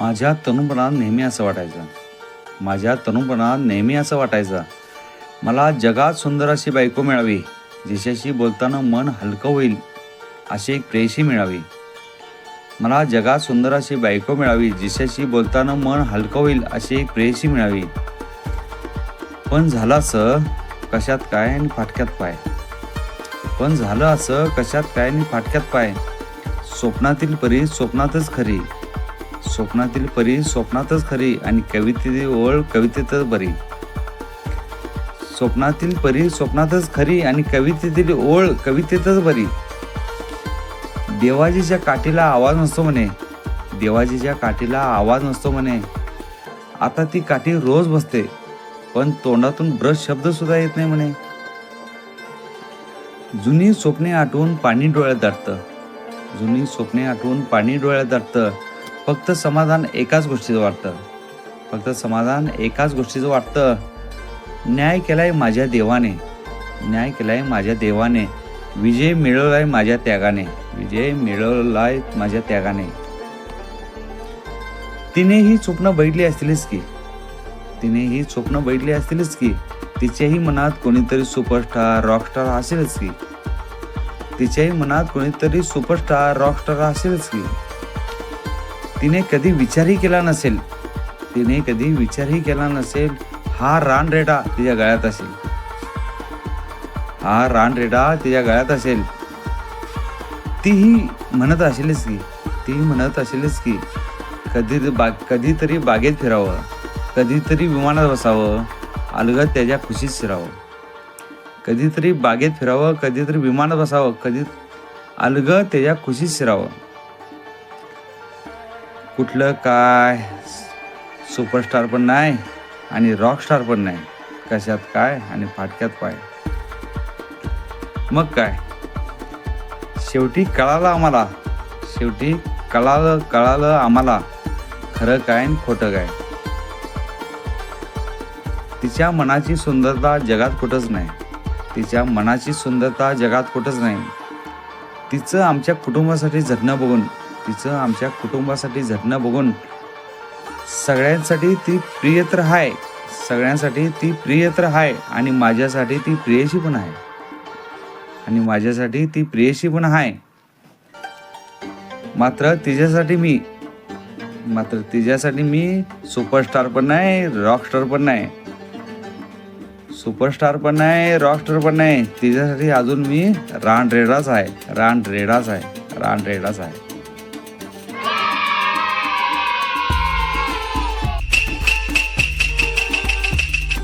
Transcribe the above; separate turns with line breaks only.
माझ्या तरुणपणात नेहमी असं वाटायचं. माझ्या तरुणपणात नेहमी असं वाटायचं. मला जगात सुंदर अशी बायको मिळावी जिच्याशी बोलताना मन हलकं होईल अशी एक प्रेयशी मिळावी. मला जगात सुंदर अशी बायको मिळावी जिच्याशी बोलताना मन हलकं होईल अशी एक प्रेयशी मिळावी. पण झालं असं कशात काय आणि फाटक्यात पाय. पण झालं असं कशात काय आणि फाटक्यात पाय. स्वप्नातील परी स्वप्नातच खरी. स्वप्नातील परी स्वप्नातच खरी आणि कवितेतील ओळ कवितेतच बरी. स्वप्नातील परी स्वप्नातच खरी आणि कवितेतील ओळ कवितेतच बरी. देवाजीच्या काठीला आवाज नसतो म्हणे. देवाजीच्या काठीला आवाज नसतो म्हणे. आता ती काठी रोज बसते पण तोंडातून ब्रश शब्द सुद्धा येत नाही म्हणे. जुनी स्वप्ने आठवून पाणी डोळ्यात दाटतं. जुनी स्वप्ने आठवून पाणी डोळ्यात दाटतं. फक्त समाधान एकाच गोष्टीचं वाटतं. फक्त समाधान एकाच गोष्टीचं वाटतं. न्याय केलाय माझ्या देवाने. न्याय केलाय माझ्या देवाने. विजय मिळवलाय माझ्या त्यागाने. विजय मिळवलाय माझ्या त्यागाने. तिने ही स्वप्न बैठली असतीलच की. तिने ही स्वप्न बैठली असतीलच की. तिच्याही मनात कोणीतरी सुपरस्टार रॉकस्टार असेलच की. तिच्याही मनात कोणीतरी सुपरस्टार रॉकस्टार असेलच की. तिने कधी विचारही केला नसेल. तिने कधी विचारही केला नसेल हा रानरेडा तिच्या गळ्यात असेल. हा रानरेडा तिच्या गळ्यात असेल. तीही म्हणत असेलच की ती म्हणत असेलच की कधी बा कधीतरी बागेत फिरावं कधीतरी विमानात बसावं अलगद त्याच्या खुशीत शिरावं. कधीतरी बागेत फिरावं कधीतरी विमानात बसावं कधी अलगद त्याच्या खुशीत शिरावं. कुठलं काय सुपरस्टार पण नाही आणि रॉकस्टार पण नाही. कशात काय आणि फाटक्यात पाय मग काय? शेवटी कळालं आम्हाला. शेवटी कळालं कळालं आम्हाला. खरं काय आणि खोटं काय? तिच्या मनाची सुंदरता जगात कुठंच नाही. तिच्या मनाची सुंदरता जगात कुठंच नाही. तिचं आमच्या कुटुंबासाठी झटणं बघून तिचं आमच्या कुटुंबासाठी झटणं बघून सगळ्यांसाठी ती प्रिय तर आहे सगळ्यांसाठी ती प्रिय तर आहे आणि माझ्यासाठी ती प्रियशी पण आहे. आणि माझ्यासाठी ती प्रियशी पण आहे मात्र तिच्यासाठी मी मात्र तिच्यासाठी मी सुपरस्टार पण नाही रॉकस्टार पण नाही. सुपरस्टार पण नाही रॉकस्टार पण नाही. तिच्यासाठी अजून मी रान रेडाच आहे रान रेडाच आहे रान रेडाच आहे.